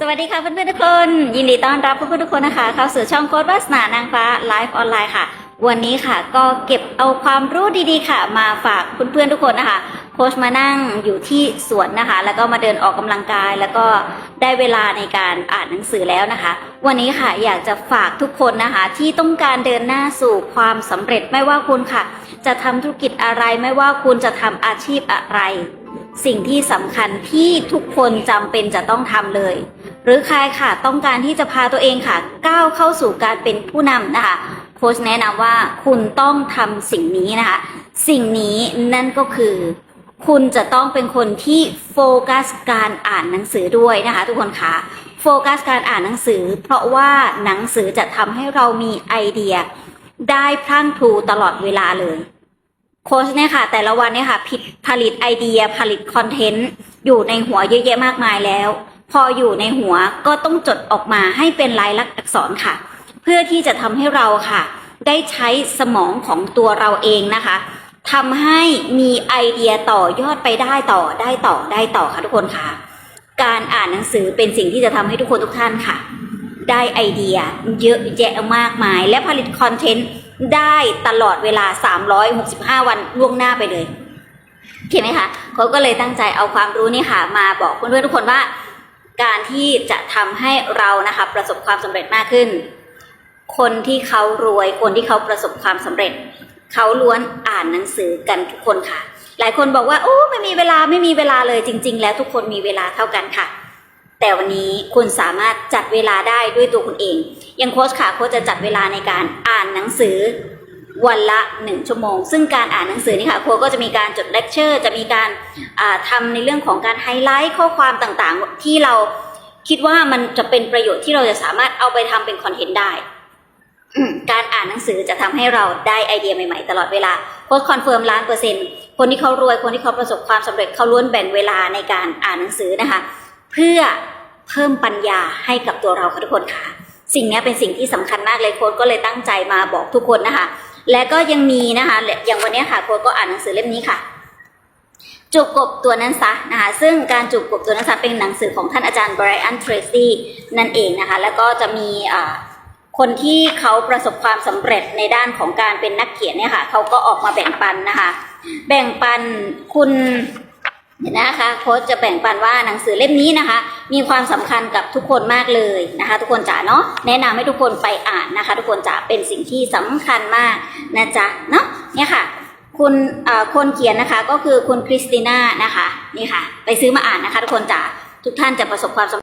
สวัสดีค่ะเพื่อนๆทุกคน ยินดีต้อนรับเพื่อนๆทุกคนนะคะ เข้าสู่ช่องโค้ดวาสนานางฟ้าไลฟ์ออนไลน์ค่ะ วันนี้ค่ะก็เก็บเอาความรู้ดีๆค่ะ มาฝากเพื่อนๆทุกคนนะคะโค้ชมานั่งอยู่ที่สวนนะคะ แล้วก็มาเดินออกกำลังกาย แล้วก็ได้เวลาในการอ่านหนังสือแล้วนะคะ วันนี้ค่ะอยากจะฝากทุกคนนะคะ ที่ต้องการเดินหน้าสู่ความสำเร็จไม่ว่าคุณค่ะ จะทำธุรกิจอะไรไม่ว่าคุณจะทำอาชีพอะไร สิ่งที่สำคัญที่ทุกคนจำเป็นจะต้องทำเลย หรือใครค่ะต้องการที่จะพาตัวเองค่ะ ก้าวเข้าสู่การเป็นผู้นำนะคะโค้ชแนะนำว่าคุณต้องทำสิ่งนี้นะคะ สิ่งนี้นั่นก็คือคุณจะต้องเป็นคนที่โฟกัสการอ่านหนังสือด้วยนะคะ ทุกคนคะโฟกัสการอ่านหนังสือ เพราะว่าหนังสือจะทำให้เรามีไอเดีย ได้พลั่งพลูตลอดเวลาเลยโค้ชเนี่ยค่ะ แต่ละวันเนี่ยค่ะผิดผลิตไอเดียผลิตคอนเทนต์อยู่ในหัวเยอะแยะมากมายแล้ว พออยู่ในหัวก็ต้องจดออกมาให้เป็นลายลักษณ์อักษรค่ะ เพื่อที่จะทำให้เราค่ะ ได้ใช้สมองของตัวเราเองนะคะทำให้มีไอเดียต่อยอดไปได้ต่อได้ต่อได้ต่อค่ะทุกคนค่ะ การอ่านหนังสือเป็นสิ่งที่จะทำให้ทุกคนทุกท่านค่ะ ได้ไอเดียเยอะแยะมากมาย และผลิตคอนเทนต์ได้ตลอดเวลา 365 วันล่วงหน้าไปเลยเห็นไหมคะเขาก็เลยตั้งใจเอาความรู้นี่ค่ะ มาบอกเพื่อนๆทุกคนว่า การที่จะทำให้เรานะคะประสบความสำเร็จมากขึ้น คนที่เขารวยคนที่เขาประสบความสำเร็จ เขาล้วนอ่านหนังสือกันทุกคนค่ะ หลายคนบอกว่าโอ้ไม่มีเวลาไม่มีเวลาเลยจริง ๆ แล้วทุกคนมีเวลาเท่ากันค่ะ แต่วันนี้คุณสามารถจัดเวลาได้ด้วยตัวคุณเอง อย่างโค้ชค่ะโค้ชจะจัดเวลาในการอ่านหนังสือ วันละหนึ่งชั่วโมง ซึ่งการอ่านหนังสือนี่ค่ะโค้ชก็จะมีการจดเลคเชอร์ จะมีการอ่าทำในเรื่องของการไฮไลท์ข้อความต่างๆ ที่เราคิดว่ามันจะเป็นประโยชน์ที่เราจะสามารถเอาไปทำเป็นคอนเทนต์ได้ การอ่านหนังสือจะทำให้เราได้ไอเดียใหม่ๆ ตลอดเวลาโค้ชคอนเฟิร์มล้านเปอร์เซ็นต์คนที่เขารวยคนที่เขาประสบความสำเร็จเขาล้วนแบ่งเวลาในการอ่านหนังสือนะคะ เพื่อเพิ่มปัญญาให้กับตัวเราค่ะทุกคนค่ะ สิ่งนี้เป็นสิ่งที่สำคัญมากเลยโค้ชก็เลยตั้งใจมาบอกทุกคนนะคะ และก็ยังมีนะคะอย่างวันนี้ค่ะโค้ชก็อ่านหนังสือเล่มนี้ค่ะจูบกบตัวนั้นซะนะคะซึ่งการจูบกบตัวนั้นซะเป็นหนังสือของท่านอาจารย์ไบรอันเทรซี่นั่นเองนะคะแล้วก็จะมีคนที่เขาประสบความสำเร็จในด้านของการเป็นนักเขียนเนี่ยค่ะเขาก็ออกมาแบ่งปันนะคะ แบ่งปันคุณ นนะคะโค้ชจะแบ่งปันว่าหนังสือเล่มนี้นะคะ มีความสำคัญกับทุกคนมากเลยนะคะ ทุกคนจ๋าเนาะแนะนำให้ทุกคนไปอ่านนะคะ ทุกคนจ๋าเป็นสิ่งที่สำคัญมากนะจ๊ะเนาะเนี่ยค่ะ คุณคนเขียนนะคะก็คือคุณคริสติน่านะคะนี่ค่ะ ไปซื้อมาอ่านนะคะ ทุกคนจ๋าทุกท่านจะประสบความสำ